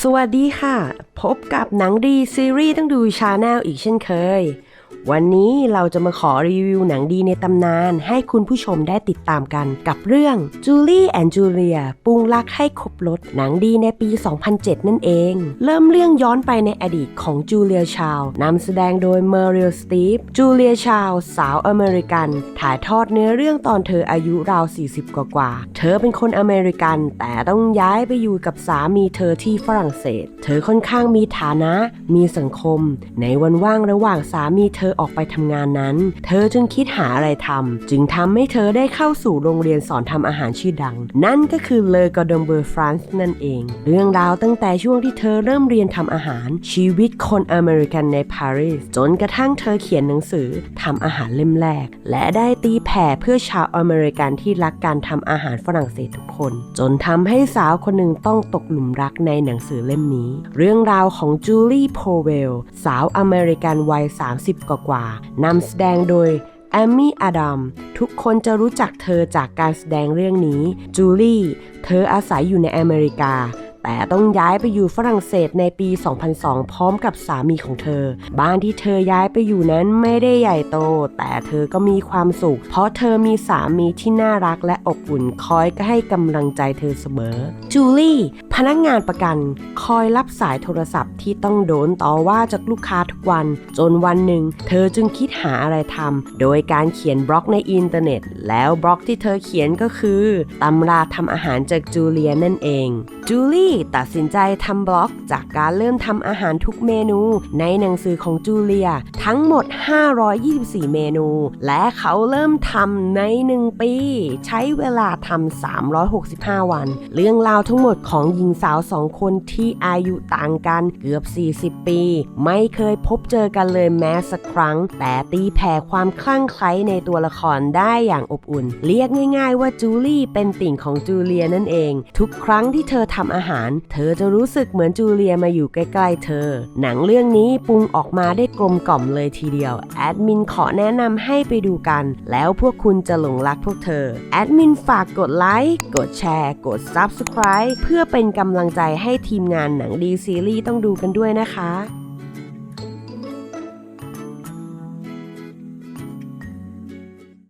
สวัสดีค่ะ พบกับหนังดีซีรีส์ต้องดูชาแนลอีกเช่นเคย วันนี้เราจะมาขอรีวิวหนังดีในตำนานให้คุณผู้ชมได้ติดตามกันกับเรื่อง Julie and Julia ปรุงรักให้ครบรถหนังดีในปี 2007 นั่นเอง เริ่มเรื่องย้อนไปในอดีตของจูเลียชาวนำแสดงโดยเมอริลสตีฟจูเลียชาวสาวอเมริกัน ถ่ายทอดเนื้อเรื่องตอนเธออายุราว 40 กว่ากว่า เธอเป็นคนอเมริกัน แต่ต้องย้ายไปอยู่กับสามีเธอที่ฝรั่งเศส เธอค่อนข้างมีฐานะ มีสังคม ในวันว่างระหว่างสามีเเธอออกไปทำงานนั้น เธอจึงคิดหาอะไรทำจึงทำให้เธอได้เข้าสู่โรงเรียนสอนทำอาหารชื่อดัง นั่นก็คือเลอกอดงเบอร์ฟรานซ์นั่นเอง เรื่องราวตั้งแต่ช่วงที่เธอเริ่มเรียนทำอาหาร ชีวิตคนอเมริกันในปารีสจนกระทั่งเธอเขียนหนังสือทำอาหารเล่มแรก และได้ตีแผ่เพื่อชาวอเมริกันที่รักการทำอาหารฝรั่งเศสทุกคน จนทำให้สาวคนหนึ่งต้องตกหลุมรักในหนังสือเล่มนี้ เรื่องราวของจูลี่โพเวลสาวอเมริกันวัย 30กว่าๆนำแสดงโดยแอมมี่อดัมทุกคนจะรู้จักเธอจากการแสดงเรื่องนี้จูลี่ เธออาศัยอยู่ในอเมริกา แต่ต้องย้ายไปอยู่ฝรั่งเศสในปี 2002 พร้อมกับสามีของเธอ บ้านที่เธอย้ายไปอยู่นั้นไม่ได้ใหญ่โต แต่เธอก็มีความสุข เพราะเธอมีสามีที่น่ารักและอบอุ่นคอยก็ให้กำลังใจเธอเสมอ จูลี่ พนักงานประกันคอยรับสายโทรศัพท์ที่ต้องโดนต่อว่าจากลูกค้าทุกวัน จนวันหนึ่ง เธอจึงคิดหาอะไรทำโดยการเขียนบล็อกในอินเทอร์เน็ต แล้วบล็อกที่เธอเขียนก็คือตำราทำอาหารจากจูเลียนั่นเองจูลี่ตัดสินใจทำบล็อกจากการเริ่มทำอาหารทุกเมนูในหนังสือของจูเลีย ทั้งหมด 524 เมนู และเขาเริ่มทำใน 1 ปี ใช้เวลาทำ 365 วัน เรื่องราวทั้งหมดของหญิงสาวสองคนที่อายุต่างกันเกือบ 40 ปี ไม่เคยพบเจอกันเลยแม้สักครั้ง แต่ตีแผ่ความคลั่งไคล้ในตัวละครได้อย่างอบอุ่น เรียกง่าย ๆ ว่าจูลี่เป็นติ่งของจูเลียนั่นเอง ทุกครั้งที่เธอทำอาหาร เธอจะรู้สึกเหมือนจูเลียมาอยู่ใกล้ๆเธอ หนังเรื่องนี้ปรุงออกมาได้กลมกล่อมเลยทีเดียว แอดมินขอแนะนำให้ไปดูกัน แล้วพวกคุณจะหลงรักพวกเธอ แอดมินฝากกดไลค์ กดแชร์ กด Subscribe เพื่อเป็นกำลังใจให้ทีมงานหนังดีซีรีส์ต้องดูกันด้วยนะคะ